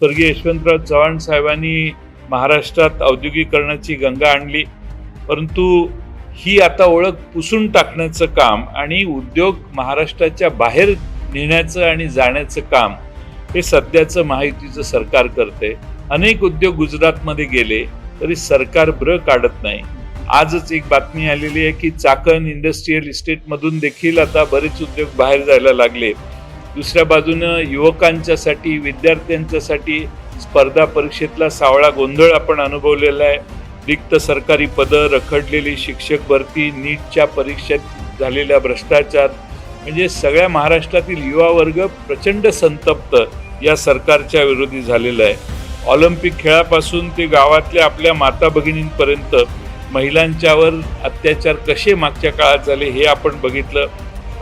स्वर्गीय यशवंतराव चव्हाण साहेबांनी महाराष्ट्रात औद्योगिकरणाची गंगा आणली. परंतु ही आता ओळख पुसून टाकण्याचं काम आणि उद्योग महाराष्ट्राच्या बाहेर नेण्याचं आणि जाण्याचं काम हे सध्याचं महायुतीचं सरकार करते अनेक उद्योग गुजरातमध्ये गेले तरी सरकार ब्र काढत नाही. आजच एक बातमी आलेली आहे की चाकण इंडस्ट्रीयल इस्टेटमधून देखील आता बरेच उद्योग बाहेर जायला लागले. दुसऱ्या बाजूनं युवकांच्यासाठी विद्यार्थ्यांच्यासाठी स्पर्धा परीक्षेतला सावळा गोंधळ आपण अनुभवलेला आहे. रिक्त सरकारी पदं रखडलेली शिक्षक भरती नीटच्या परीक्षेत झालेल्या भ्रष्टाचार म्हणजे सगळ्या महाराष्ट्रातील युवा वर्ग प्रचंड संतप्त या सरकारच्या विरोधी झालेला आहे. ऑलिम्पिक खेळापासून ते गावातल्या आपल्या माता भगिनींपर्यंत महिलांच्यावर अत्याचार कसे मागच्या काळात झाले हे आपण बघितलं.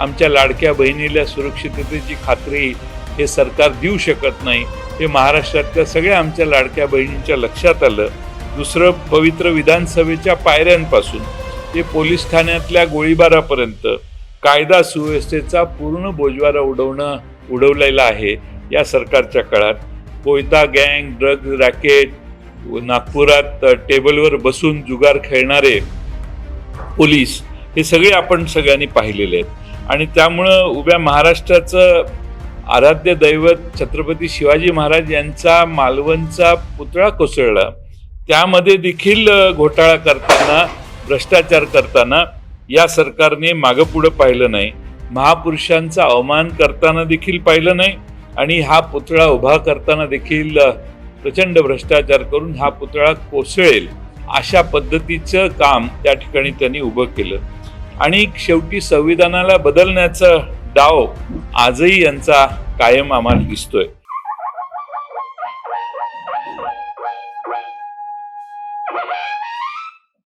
आमच्या लाडक्या बहिणीला सुरक्षिततेची खात्री हे सरकार देऊ शकत नाही हे महाराष्ट्रातल्या सगळ्या आमच्या लाडक्या बहिणींच्या लक्षात आलं. दुसरं पवित्र विधानसभेच्या पायऱ्यांपासून ते पोलीस ठाण्यातल्या गोळीबारापर्यंत कायदा सुव्यवस्थेचा पूर्ण बोजवारा उडवणं उडवलेला आहे या सरकारच्या काळात. कोयता गँग ड्रग रॅकेट नागपुरात टेबलवर बसून जुगार खेळणारे पोलीस हे सगळे आपण सगळ्यांनी पाहिलेले आहेत. आणि त्यामुळं उभ्या महाराष्ट्राचं आराध्य दैवत छत्रपती शिवाजी महाराज यांचा मालवणचा पुतळा कोसळला. त्यामध्ये देखील घोटाळा करताना भ्रष्टाचार करताना या सरकारने मागं पुढं पाहिलं नाही. महापुरुषांचा अवमान करताना देखील पाहिलं नाही आणि हा पुतळा उभा करताना देखील प्रचंड भ्रष्टाचार करून हा पुतळा कोसळेल अशा पद्धतीचं काम त्या ठिकाणी त्यांनी उभं केलं. आणि शेवटी संविधानाला बदलण्याचा डाव आजही यांचा कायम आम्हाला दिसतोय.